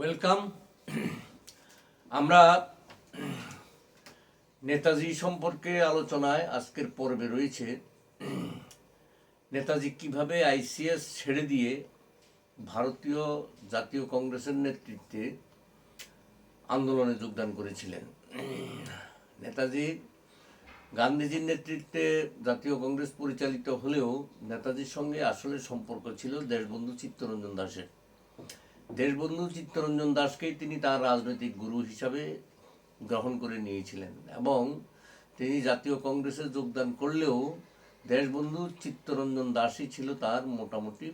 Welcome আমরা নেতাজি সম্পর্কে আলোচনায় আজকের পর্বে রয়েছে, নেতাজি কীভাবে আইসিএস ছেড়ে দিয়ে ভারতীয় জাতীয় কংগ্রেসের নেতৃত্বে আন্দোলনে যোগদান করেছিলেন। নেতাজি গান্ধীজির নেতৃত্বে জাতীয় কংগ্রেস পরিচালিত হলেও নেতাজির সঙ্গে আসলে সম্পর্ক ছিল দেশবন্ধু চিত্তরঞ্জন দাসের। দেশবন্ধু চিত্তরঞ্জন দাসকেই তিনি তার রাজনৈতিক গুরু হিসাবে গ্রহণ করে নিয়েছিলেন এবং তিনি জাতীয় কংগ্রেসে যোগদান করলেও দেশবন্ধু চিত্তরঞ্জন দাসই ছিল তার মোটামুটি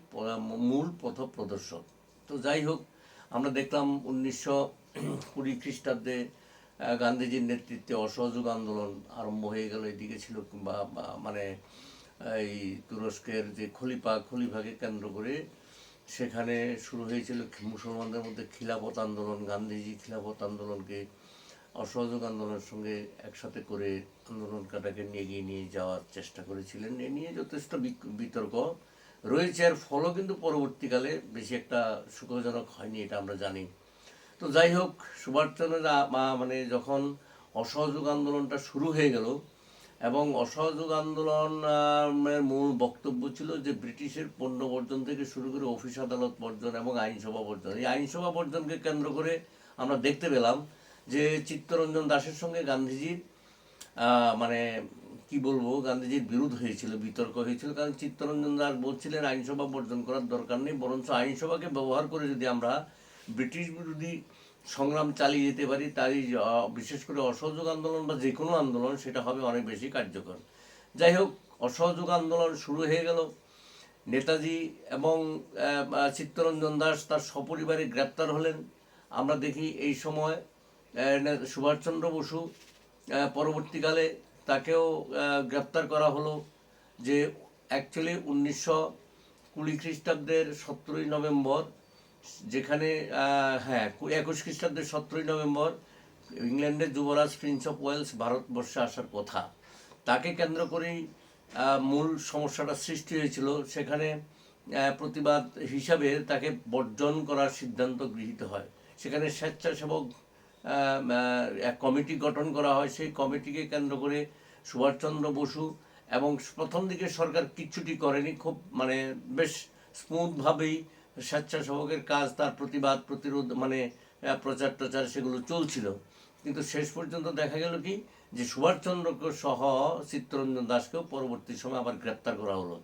মূল পথ প্রদর্শক। তো যাই হোক, আমরা দেখলাম উনিশশো কুড়ি খ্রিস্টাব্দে গান্ধীজির নেতৃত্বে অসহযোগ আন্দোলন আরম্ভ হয়ে গেল, এদিকে ছিল কিংবা মানে এই তুরস্কের যে খলিফা, খলিফাকে কেন্দ্র করে সেখানে শুরু হয়েছিল মুসলমানদের মধ্যে খিলাফত আন্দোলন, গান্ধীজি খিলাফত আন্দোলনকে অসহযোগ আন্দোলনের সঙ্গে একসাথে করে আন্দোলনটাকে নিয়ে এগিয়ে নিয়ে যাওয়ার চেষ্টা করেছিলেন। এ নিয়ে যথেষ্ট বিতর্ক রয়েছে। আর ফলও কিন্তু পরবর্তীকালে বেশি একটা সুখজনক হয়নি, এটা আমরা জানি। তো যাই হোক সুভাষচন্দ্র মানে যখন অসহযোগ আন্দোলনটা শুরু হয়ে গেল এবং অসহযোগ আন্দোলন আহ, এর মূল বক্তব্য ছিল যে ব্রিটিশের পণ্য বর্জন থেকে শুরু করে অফিস আদালত বর্জন এবং আইনসভা বর্জন। এই আইনসভা বর্জনকে কেন্দ্র করে আমরা দেখতে পেলাম যে চিত্তরঞ্জন দাসের সঙ্গে গান্ধীজির মানে কি বলব গান্ধীজির বিরোধ হয়েছিল বিতর্ক হয়েছিল। কারণ চিত্তরঞ্জন দাস বলছিলেন আইনসভা বর্জন করার দরকার নেই বরঞ্চ আইনসভাকে ব্যবহার করে যদি আমরা ব্রিটিশ বিরোধী সংগ্রাম চালিয়ে যেতে পারি, তারই বিশেষ করে অসহযোগ আন্দোলন বা যে কোনো আন্দোলন, সেটা হবে অনেক বেশি কার্যকর। যাই হোক, অসহযোগ আন্দোলন শুরু হয়ে গেল। নেতাজি এবং চিত্তরঞ্জন দাস তার সপরিবারে গ্রেপ্তার হলেন। আমরা দেখি এই সময় সুভাষচন্দ্র বসু পরবর্তীকালে তাকেও গ্রেপ্তার করা হলো যে অ্যাকচুয়ালি উনিশশো কুড়ি খ্রিস্টাব্দের সতেরোই নভেম্বর যেখানে হ্যাঁ একুশ খ্রিস্টাব্দের সতেরোই নভেম্বর ইংল্যান্ডের যুবরাজ প্রিন্স অফ ওয়েলস ভারতবর্ষে আসার কথা। তাকে কেন্দ্র করেই মূল সমস্যাটা সৃষ্টি হয়েছিল। সেখানে প্রতিবাদ হিসাবে তাকে বর্জন করার সিদ্ধান্ত গৃহীত হয়। সেখানে স্বেচ্ছাসেবক এক কমিটি গঠন করা হয়। সেই কমিটিকে কেন্দ্র করে সুভাষচন্দ্র বসু এবং প্রথম দিকে সরকার কিচ্ছুটি করেনি। খুব মানে বেশ স্মুথভাবেই স্বেচ্ছাসেবকের কাজ, তার প্রতিবাদ, প্রতিরোধ মানে প্রচার টচার সেগুলো চলছিল। কিন্তু শেষ পর্যন্ত দেখা গেল কি, যে সুভাষচন্দ্রকে সহ চিত্তরঞ্জন দাসকেও পরবর্তী সময় আবার গ্রেপ্তার করা হলো।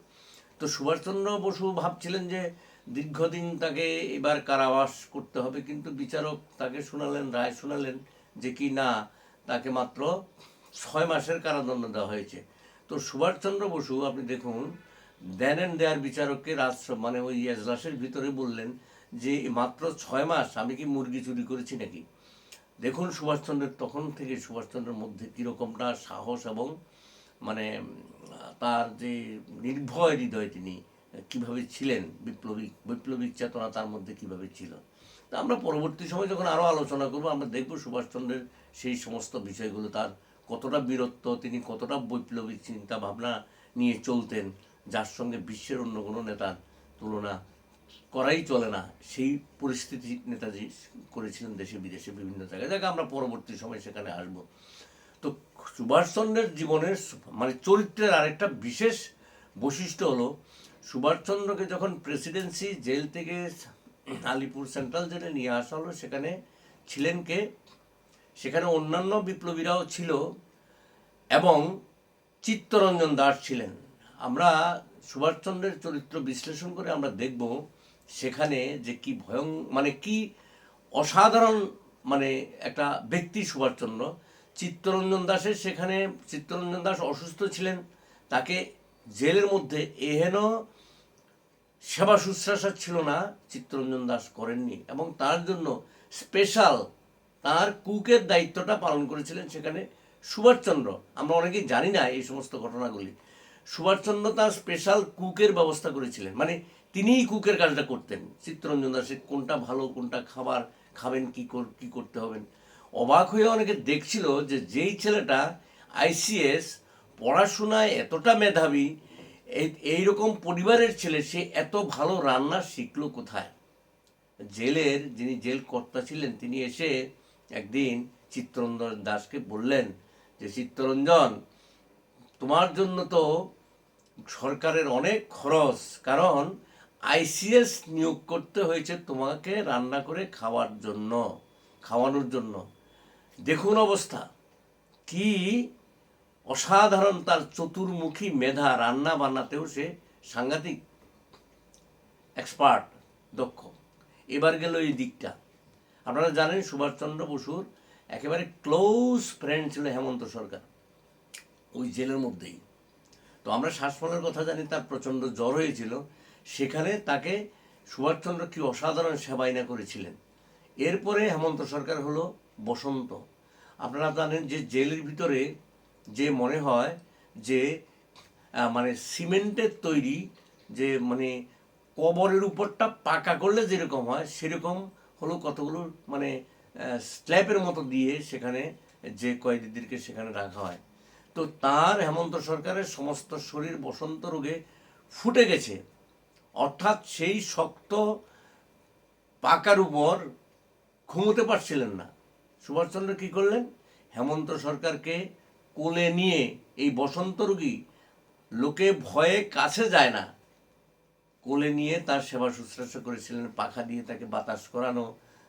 তো সুভাষচন্দ্র বসু ভাবছিলেন যে দীর্ঘদিন তাকে এবার কারাবাস করতে হবে, কিন্তু বিচারক তাকে শোনালেন, রায় শোনালেন যে কি না, তাকে মাত্র ছয় মাসের কারাদণ্ড দেওয়া হয়েছে। তো সুভাষচন্দ্র বসু, আপনি দেখুন দেন অ্যান্ড দেয়ার বিচারককে রাষ্ট্র মানে ওই এজলাসের ভিতরে বললেন যে মাত্র ছয় মাস আমি কি মুরগি চুরি করেছি নাকি? দেখুন সুভাষচন্দ্রের, তখন থেকে সুভাষচন্দ্রের মধ্যে কীরকমটা সাহস এবং মানে তার যে নির্ভয় হৃদয় তিনি, কীভাবে ছিলেন, বিপ্লবী বৈপ্লবিক চেতনা তার মধ্যে কীভাবে ছিল। তা আমরা পরবর্তী সময় যখন আরও আলোচনা করব, আমরা দেখব সুভাষচন্দ্রের সেই সমস্ত বিষয়গুলো, তার কতটা বীরত্ব, তিনি কতটা বৈপ্লবিক চিন্তা ভাবনা নিয়ে চলতেন যার সঙ্গে বিশ্বের অন্য কোনো নেতার তুলনা করাই চলে না, সেই পরিস্থিতি নেতাজি করেছিলেন দেশে বিদেশে বিভিন্ন জায়গায়। যাকে, আমরা পরবর্তী সময় সেখানে আসব। তো সুভাষচন্দ্রের জীবনের মানে চরিত্রের আরেকটা বিশেষ বৈশিষ্ট্য হলো সুভাষচন্দ্রকে যখন প্রেসিডেন্সি জেল থেকে আলিপুর সেন্ট্রাল জেলে নিয়ে আসা হলো, সেখানে ছিলেন কে? সেখানে অন্যান্য বিপ্লবীরাও ছিল এবং চিত্তরঞ্জন দাস ছিলেন। আমরা সুভাষচন্দ্রের চরিত্র বিশ্লেষণ করে আমরা দেখব সেখানে যে কি ভয়ং মানে কি অসাধারণ মানে একটা ব্যক্তি সুভাষচন্দ্র। চিত্তরঞ্জন দাসের সেখানে চিত্তরঞ্জন দাস অসুস্থ ছিলেন, তাকে জেলের মধ্যে এহেন সেবা শুশ্রূষা ছিল না, চিত্তরঞ্জন দাস করেননি এবং তার জন্য স্পেশাল তার কুকের দায়িত্বটা পালন করেছিলেন সেখানে সুভাষচন্দ্র। আমরা অনেকেই জানি না এই সমস্ত ঘটনাগুলি। সুভাষচন্দ্র তার স্পেশাল কুকের ব্যবস্থা করেছিলেন। মানে তিনিই কুকের কাজটা করতেন। চিত্তরঞ্জন দাসের কোনটা ভালো, কোনটা খাবার, খাবেন কি কি করতে হবেন? অবাক হয়ে অনেকে দেখছিল যে যেই ছেলেটা আইসিএস পড়াশোনায় এতটা মেধাবী এই এইরকম পরিবারের ছেলে, সে এত ভালো রান্না শিখলো কোথায়? জেলের যিনি জেল কর্তা ছিলেন, তিনি এসে একদিন চিত্তরঞ্জন দাসকে বললেন যে, চিত্তরঞ্জন তোমার জন্য তো সরকারের অনেক খরচ, কারণ আইসিএস নিয়োগ করতে হয়েছে তোমাকে রান্না করে খাওয়ার জন্য, খাওয়ানোর জন্য। দেখুন অবস্থা, কি অসাধারণ তার চতুর্মুখী মেধা রান্না বান্নাতেও সে সাংঘাতিক এক্সপার্ট দক্ষ। এবার গেল এই দিকটা। আপনারা জানেন সুভাষচন্দ্র বসুর একেবারে ক্লোজ ফ্রেন্ড ছিল হেমন্ত সরকার। ওই জেলের মধ্যেই। তো আমরা শ্বাসমলের কথা জানি, তার প্রচণ্ড জ্বর হয়েছিল। সেখানে তাকে সুভাষচন্দ্র কি অসাধারণ সেবাইনা করেছিলেন। এরপরে হেমন্ত সরকার হলো বসন্ত। আপনারা জানেন যে জেলের ভিতরে যে মনে হয় যে মানে সিমেন্টের তৈরি যে মানে কবরের উপরটা পাকা করলে যেরকম হয়, সেরকম হলো কতগুলো মানে স্ল্যাবের মতো দিয়ে সেখানে যে কয়েদিদেরকে সেখানে রাখা হয়। তো তার হেমন্ত সরকারের সমস্ত শরীর বসন্ত রোগে ফুটে গেছে। অর্থাৎ সেই শক্ত পাকার উপর ঘুমোতে পারছিলেন না। সুভাষচন্দ্র কি করলেন? হেমন্ত সরকারকে কোলে নিয়ে এই বসন্ত রোগী লোকে ভয়ে কাছে যায় না। কোলে নিয়ে তার সেবা শুশ্রূষা করেছিলেন, পাখা দিয়ে তাকে বাতাস করানো,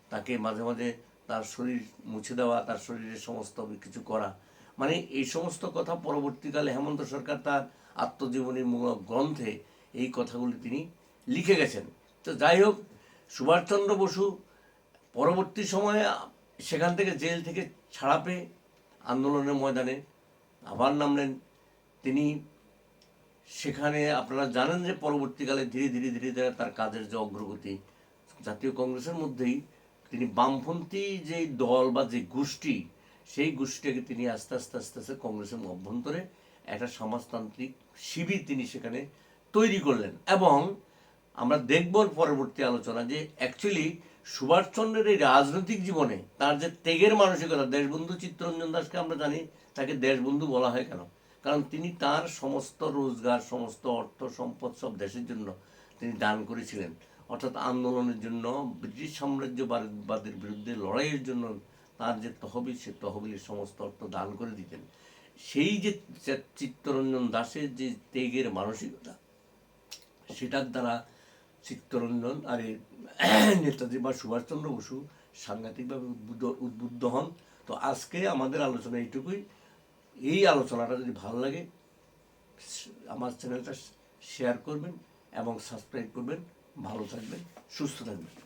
তাকে মাঝে মাঝে তার শরীর মুছে দেওয়া, তার শরীরের সমস্ত কিছু করা। মানে এই সমস্ত কথা পরবর্তীকালে হেমন্ত সরকার তার আত্মজীবনীমূলক গ্রন্থে এই কথাগুলি তিনি লিখে গেছেন। তো যাই হোক, সুভাষচন্দ্র বসু পরবর্তী সময়ে সেখান থেকে জেল থেকে ছাড়া পেয়ে আন্দোলনের ময়দানে আবার নামলেন। তিনি সেখানে আপনারা জানেন যে পরবর্তীকালে ধীরে ধীরে ধীরে ধীরে তার কাজের যে অগ্রগতি, জাতীয় কংগ্রেসের মধ্যেই তিনি বামপন্থী যে দল বা যে গোষ্ঠী সেই গোষ্ঠীটাকে তিনি আস্তে আস্তে আস্তে আস্তে কংগ্রেসের অভ্যন্তরে একটা সমাজতান্ত্রিক শিবির তিনি সেখানে তৈরি করলেন। এবং আমরা দেখব পরবর্তী আলোচনা যে অ্যাকচুয়ালি সুভাষচন্দ্রের এই রাজনৈতিক জীবনে তার যে ত্যাগের মানসিকতা, দেশবন্ধু চিত্তরঞ্জন দাসকে আমরা জানি তাকে দেশবন্ধু বলা হয় কেন? কারণ তিনি তার সমস্ত রোজগার, সমস্ত অর্থ, সম্পদ সব দেশের জন্য তিনি দান করেছিলেন। অর্থাৎ আন্দোলনের জন্য ব্রিটিশ সাম্রাজ্যবাদের বিরুদ্ধে লড়াইয়ের জন্য তার যে তহবিল, সে তহবিলের সমস্ত অর্থ দান করে দিতেন। সেই যে চিত্তরঞ্জন দাসের যে ত্যাগের মানসিকতা, সেটার দ্বারা চিত্তরঞ্জন আর নেতাজি বা সুভাষচন্দ্র বসু সাংঘাতিকভাবে উদ্বুদ্ধ উদ্বুদ্ধ হন। তো আজকে আমাদের আলোচনা এইটুকুই। এই আলোচনাটা যদি ভালো লাগে আমার চ্যানেলটা শেয়ার করবেন এবং সাবস্ক্রাইব করবেন। ভালো থাকবেন, সুস্থ থাকবেন।